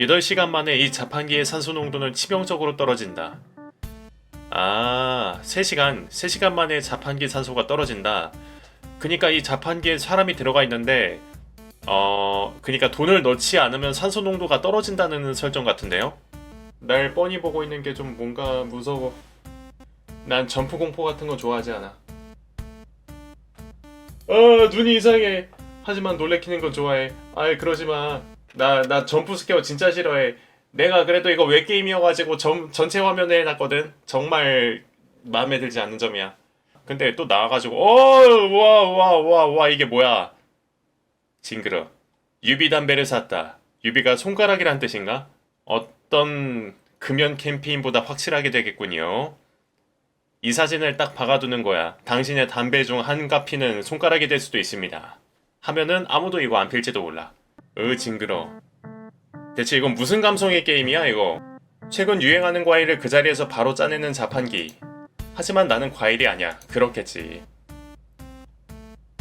8시간 만에 이 자판기의 산소 농도는 치명적으로 떨어진다. 아, 3시간, 3시간 만에 자판기 산소가 떨어진다. 그니까 이 자판기에 사람이 들어가 있는데, 어, 그니까 돈을 넣지 않으면 산소 농도가 떨어진다는 설정 같은데요? 날 뻔히 보고 있는 게 좀 뭔가 무서워. 난 점프 공포 같은 거 좋아하지 않아. 어, 눈이 이상해. 하지만 놀래키는 건 좋아해. 아이, 그러지 마. 나, 나 점프 스퀘어 진짜 싫어해. 내가 그래도 이거 웹 게임이어가지고 전, 전체 화면에 해놨거든. 정말 마음에 들지 않는 점이야. 근데 또 나와가지고, 어, 와, 와, 와, 와, 이게 뭐야. 징그러. 유비 담배를 샀다. 유비가 손가락이란 뜻인가? 어떤 금연 캠페인보다 확실하게 되겠군요. 이 사진을 딱 박아두는 거야. 당신의 담배 중 한 가피는 손가락이 될 수도 있습니다. 하면은 아무도 이거 안 필지도 몰라. 으 징그러. 대체 이건 무슨 감성의 게임이야 이거? 최근 유행하는 과일을 그 자리에서 바로 짜내는 자판기. 하지만 나는 과일이 아니야. 그렇겠지.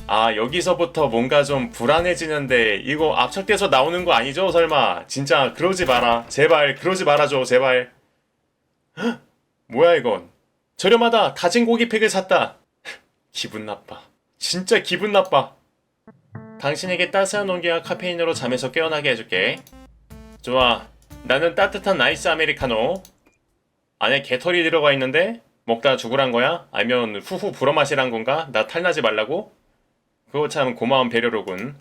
아 여기서부터 뭔가 좀 불안해지는데 이거 압착돼서 나오는 거 아니죠 설마? 진짜 그러지 마라. 제발 그러지 말아줘 제발. 헉, 뭐야 이건? 저렴하다. 다진 고기 팩을 샀다. 기분 나빠. 진짜 기분 나빠. 당신에게 따스한 온기와 카페인으로 잠에서 깨어나게 해줄게. 좋아. 나는 따뜻한 아이스 아메리카노. 안에 개털이 들어가 있는데 먹다 죽으란 거야? 아니면 후후 불어 마시란 건가? 나 탈나지 말라고? 그거 참 고마운 배려로군.